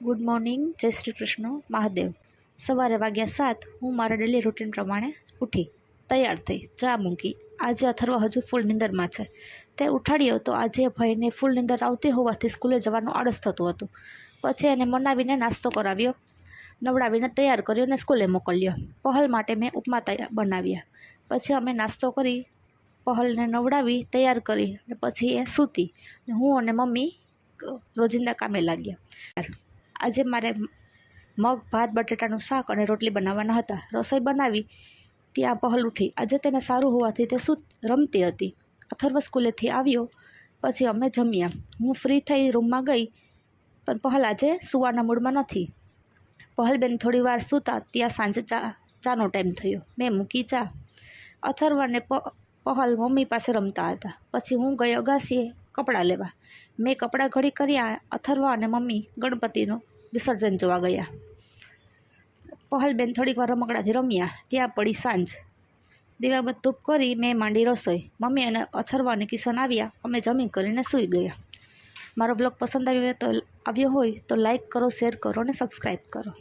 Good morning જય શ્રી કૃષ્ણ, મહાદેવ. સવારે વાગ્યા સાત, હું મારા ડેલી રૂટીન પ્રમાણે ઉઠી, તૈયાર થઈ, ચા મૂકી. આજે અથર્વ હજુ ફૂલ નિંદરમાં છે. તે ઉઠાડ્યો તો આજે ભાઈને ફૂલ નિંદર આવતી હોવાથી સ્કૂલે જવાનું આળસ થતું હતું. પછી એને મનાવીને નાસ્તો કરાવ્યો. નવડાવીને તૈયાર કર્યો અને સ્કૂલે મોકલ્યો. પહલ માટે મેં ઉપમા તૈયાર બનાવ્યા. પછી અમે નાસ્તો કરી, પહલને નવડાવી, તૈયાર કરી અને પછી એ સૂતી હું અને મમ્મી રોજિંદા કામે લાગ્યા. આજે મારે મગ, ભાત, બટેટાનું શાક અને રોટલી બનાવવાના હતા. રસોઈ બનાવી ત્યાં પહલ ઉઠી. આજે તેને સારું હોવાથી તે શું રમતી હતી. અથર્વ સ્કૂલેથી આવ્યો, પછી અમે જમ્યા. હું ફ્રી થઈ રૂમમાં ગઈ, પણ પહલ આજે સુવાના મૂડમાં નથી. પહલબેન થોડી વાર સૂતા, ત્યાં સાંજે ચા, ચાનો ટાઈમ થયો. મેં મૂકી ચા. અથર્વ અને પહલ મમ્મી પાસે રમતા હતા. પછી હું ગઈ અગાસીએ કપડાં લેવા. મેં કપડાં ઘડી કર્યા અથર્વ અને મમ્મી ગણપતિનું વિસર્જન જોવા ગયા. પહલબેન થોડીક વાર રમકડાથી રમ્યા. ત્યાં પડી સાંજ. દીવાબત ધૂપ કરી મેં માંડી રસોઈ. મમ્મી અને અથર્વ અને કિશન આવ્યા. અમે જમી કરીને સૂઈ ગયા. મારો બ્લોગ પસંદ આવ્યો તો આવ્યો હોય તો લાઈક કરો, શેર કરો અને સબસ્ક્રાઈબ કરો.